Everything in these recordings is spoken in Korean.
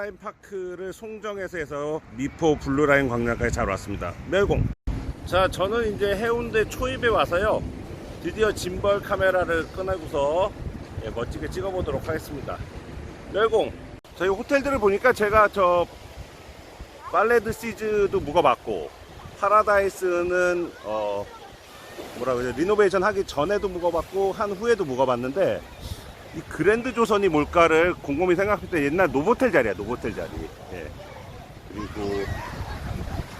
라인 파크를 송정에서 해서 미포 블루라인 광장까지 잘 왔습니다. 멸공. 자, 저는 이제 해운대 초입에 와서요. 드디어 짐벌 카메라를 꺼내고서 예, 멋지게 찍어보도록 하겠습니다. 멸공. 저희 호텔들을 보니까 제가 저 팔레드 시즈도 묵어봤고 파라다이스는 어 뭐라 그러죠 리노베이션 하기 전에도 묵어봤고 한 후에도 묵어봤는데 이 그랜드 조선이 뭘까를 곰곰이 생각할 때 옛날 노보텔 자리야 노보텔 자리. 예. 그리고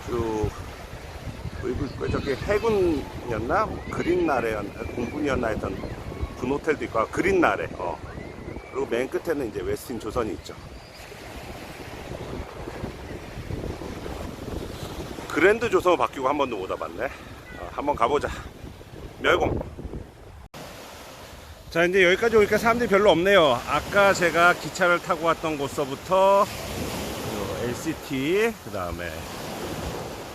쭉그 저기 해군이었나? 그린나래였나 공군이었나 했던 군 호텔도 있고 아, 그린나래 어. 그리고 맨 끝에는 이제 웨스틴 조선이 있죠. 그랜드 조선 바뀌고 한 번도 못 와봤네. 어, 한번 가보자. 멸공 자 이제 여기까지 오니까 사람들이 별로 없네요. 아까 제가 기차를 타고 왔던 곳서부터 요 LCT 그 다음에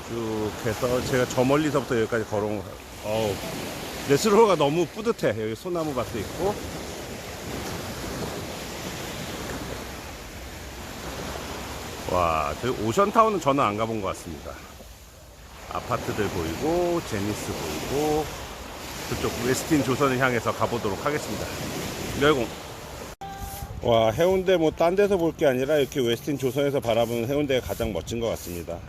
쭉 해서 제가 저 멀리서부터 여기까지 걸어온 거. 어우 레스로가 너무 뿌듯해. 여기 소나무 밭도 있고. 와 저기 오션타운은 저는 안 가본 것 같습니다. 아파트들 보이고 제니스 보이고 그쪽 웨스틴 조선을 향해서 가보도록 하겠습니다. 멸공. 와 해운대 뭐 딴 데서 볼 게 아니라 이렇게 웨스틴 조선에서 바라보는 해운대가 가장 멋진 것 같습니다.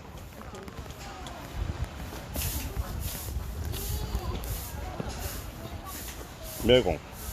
멸공.